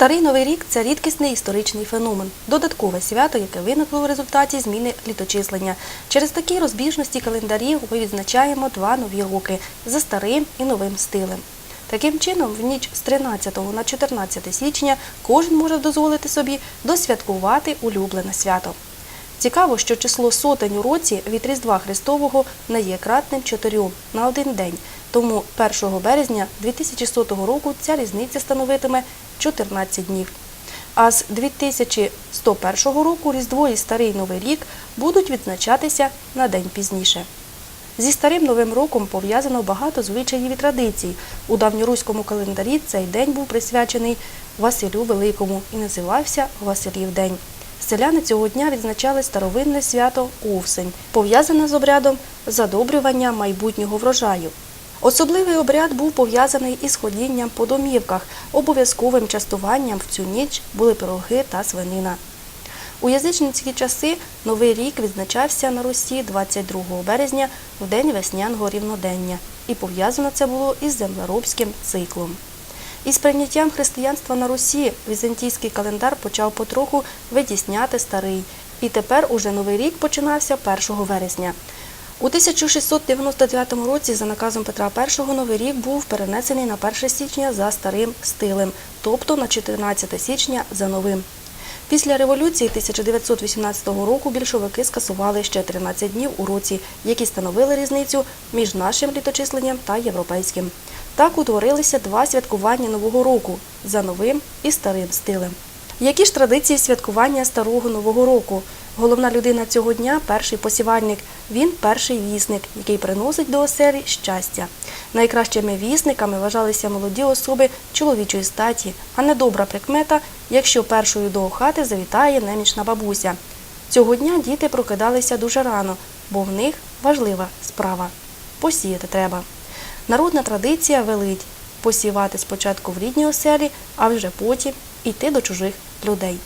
Старий новий рік це рідкісний історичний феномен, додаткове свято, яке виникло в результаті зміни літочислення. Через такі розбіжності календарів ми відзначаємо два нові роки за старим і новим стилем. Таким чином, в ніч з 13 на 14 січня кожен може дозволити собі досвяткувати улюблене свято. Цікаво, що число сотень у році від Різдва Христового не є кратним чотирьом на один день. Тому 1 березня 2100 року ця різниця становитиме 14 днів. А з 2101 року Різдво і Старий Новий рік будуть відзначатися на день пізніше. Зі старим новим роком пов'язано багато звичаїв і традицій. У давньоруському календарі цей день був присвячений Василю Великому і називався Василів день. Селяни цього дня відзначали старовинне свято Овсень, пов'язане з обрядом задобрювання майбутнього врожаю. Особливий обряд був пов'язаний із ходінням по домівках. Обов'язковим частуванням в цю ніч були пироги та свинина. У язичницькі часи Новий рік відзначався на Русі 22 березня в день весняного рівнодення, і пов'язано це було із землеробським циклом. Із прийняттям християнства на Русі візантійський календар почав потроху витісняти старий, і тепер уже Новий рік починався 1 вересня. У 1699 році за наказом Петра І Новий рік був перенесений на 1 січня за старим стилем, тобто на 14 січня за новим. Після революції 1918 року більшовики скасували ще 13 днів у році, які становили різницю між нашим літочисленням та європейським. Так утворилися два святкування Нового року за новим і старим стилем. Які ж традиції святкування старого нового року? Головна людина цього дня перший посівальник. Він перший вісник, який приносить до оселі щастя. Найкращими вісниками вважалися молоді особи чоловічої статі, а недобра прикмета, якщо першою до хати завітає немічна бабуся. Цього дня діти прокидалися дуже рано, бо в них важлива справа посіяти треба. Народна традиція велить посівати спочатку в рідній оселі, а вже потім іти до чужих людей.